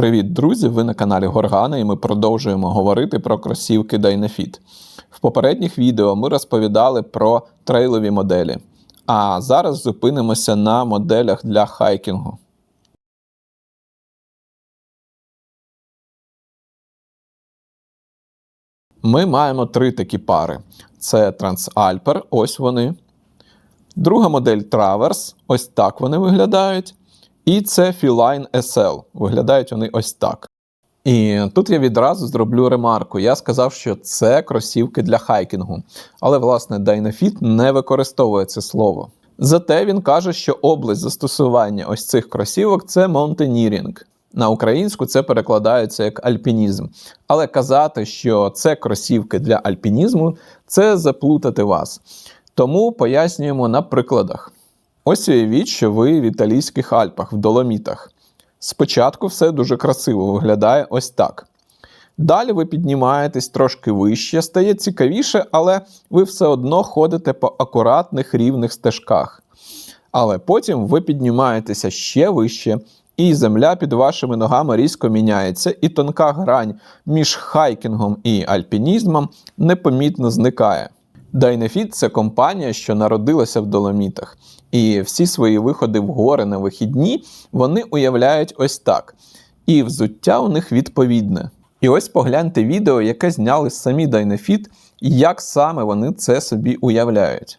Привіт, друзі! Ви на каналі Горгана і ми продовжуємо говорити про кросівки Dynafit. В попередніх відео ми розповідали про трейлові моделі, а зараз зупинимося на моделях для хайкінгу. Ми маємо три такі пари: це Transalper, ось вони. Друга модель Traverse, ось так вони виглядають. І це Feline SL. Виглядають вони ось так. І тут я відразу зроблю ремарку. Я сказав, що це кросівки для хайкінгу. Але, власне, Dynafit не використовує це слово. Зате він каже, що область застосування ось цих кросівок це маунтенірінг. На українську це перекладається як альпінізм. Але казати, що це кросівки для альпінізму, це заплутати вас. Тому пояснюємо на прикладах. Ось уявіть, що ви в італійських Альпах, в Доломітах. Спочатку все дуже красиво виглядає ось так. Далі ви піднімаєтесь трошки вище, стає цікавіше, але ви все одно ходите по акуратних рівних стежках. Але потім ви піднімаєтеся ще вище, і земля під вашими ногами різко міняється, і тонка грань між хайкінгом і альпінізмом непомітно зникає. Dynafit – це компанія, що народилася в Доломітах, і всі свої виходи в гори на вихідні вони уявляють ось так. І взуття у них відповідне. І ось погляньте відео, яке зняли самі Dynafit, і як саме вони це собі уявляють.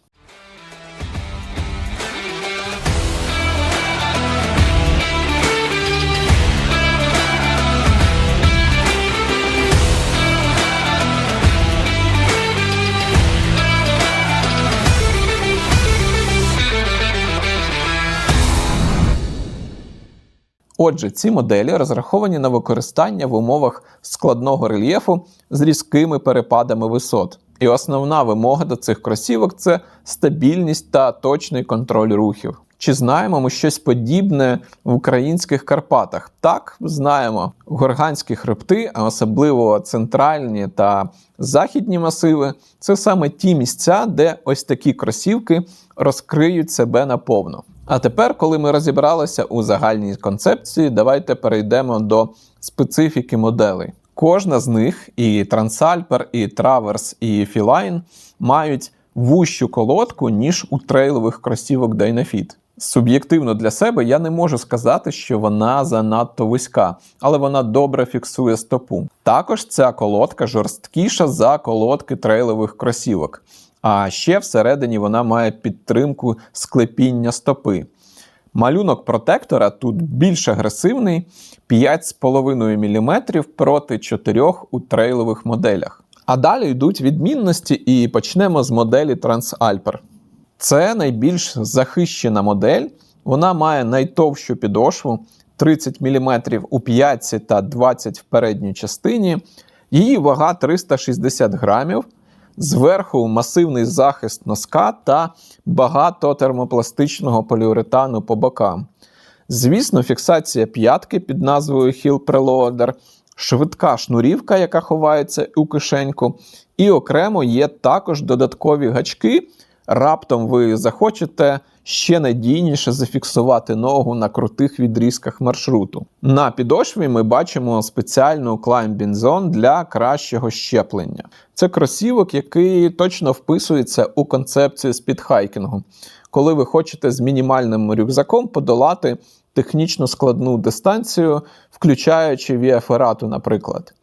Отже, ці моделі розраховані на використання в умовах складного рельєфу з різкими перепадами висот. І основна вимога до цих кросівок це стабільність та точний контроль рухів. Чи знаємо ми щось подібне в українських Карпатах? Так, знаємо. Горганські хребти, а особливо центральні та західні масиви, це саме ті місця, де ось такі кросівки розкриють себе наповно. А тепер, коли ми розібралися у загальній концепції, давайте перейдемо до специфіки моделей. Кожна з них, і Transalper, і Traverse, і Feline, мають вущу колодку, ніж у трейлових кросівок Dynafit. Суб'єктивно для себе я не можу сказати, що вона занадто вузька, але вона добре фіксує стопу. Також ця колодка жорсткіша за колодки трейлових кросівок. А ще всередині вона має підтримку склепіння стопи. Малюнок протектора тут більш агресивний 5,5 мм проти 4 у трейлових моделях. А далі йдуть відмінності, і почнемо з моделі Transalper. Це найбільш захищена модель. Вона має найтовщу підошву 30 мм у п'ятці та 20 в передній частині. Її вага 360 грамів. Зверху масивний захист носка та багато термопластичного поліуретану по бокам. Звісно, фіксація п'ятки під назвою Heel Preloader, швидка шнурівка, яка ховається у кишеньку, і окремо є також додаткові гачки. Раптом ви захочете ще надійніше зафіксувати ногу на крутих відрізках маршруту. На підошві ми бачимо спеціальну Climbing Zone для кращого щеплення. Це кросівок, який точно вписується у концепцію спідхайкінгу, коли ви хочете з мінімальним рюкзаком подолати технічно складну дистанцію, включаючи віаферату, наприклад.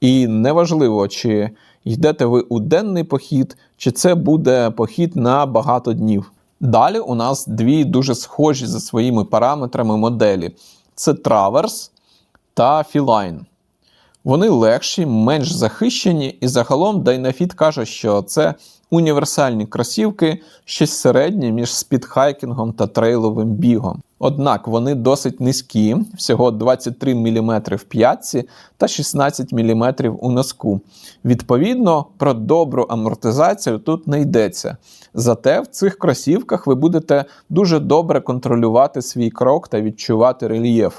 І неважливо, чи йдете ви у денний похід, чи це буде похід на багато днів. Далі у нас дві дуже схожі за своїми параметрами моделі: це Traverse та Feline. Вони легші, менш захищені, і загалом Dynafit каже, що це універсальні кросівки, щось середнє між спідхайкінгом та трейловим бігом. Однак вони досить низькі, всього 23 мм в п'ятці та 16 мм у носку. Відповідно, про добру амортизацію тут не йдеться. Зате в цих кросівках ви будете дуже добре контролювати свій крок та відчувати рельєф.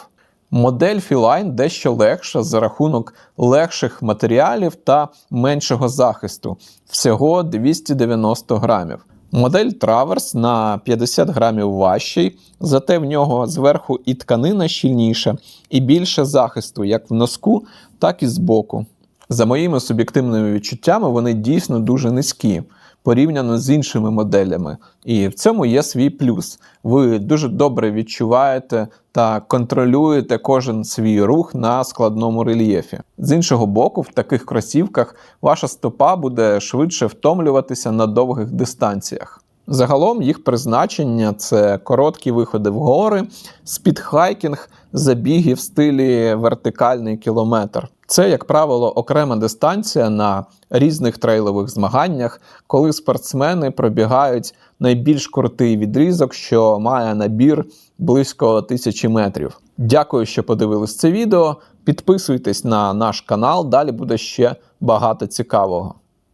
Модель Feline дещо легша за рахунок легших матеріалів та меншого захисту всього 290 грамів. Модель Траверс на 50 грамів важчий, зате в нього зверху і тканина щільніша, і більше захисту як в носку, так і збоку. За моїми суб'єктивними відчуттями, вони дійсно дуже низькі порівняно з іншими моделями. І в цьому є свій плюс. Ви дуже добре відчуваєте та контролюєте кожен свій рух на складному рельєфі. З іншого боку, в таких кросівках ваша стопа буде швидше втомлюватися на довгих дистанціях. Загалом їх призначення це короткі виходи в гори, спідхайкінг, забіги в стилі вертикальний кілометр. Це, як правило, окрема дистанція на різних трейлових змаганнях, коли спортсмени пробігають найбільш крутий відрізок, що має набір близько тисячі метрів. Дякую, що подивились це відео. Підписуйтесь на наш канал, далі буде ще багато цікавого.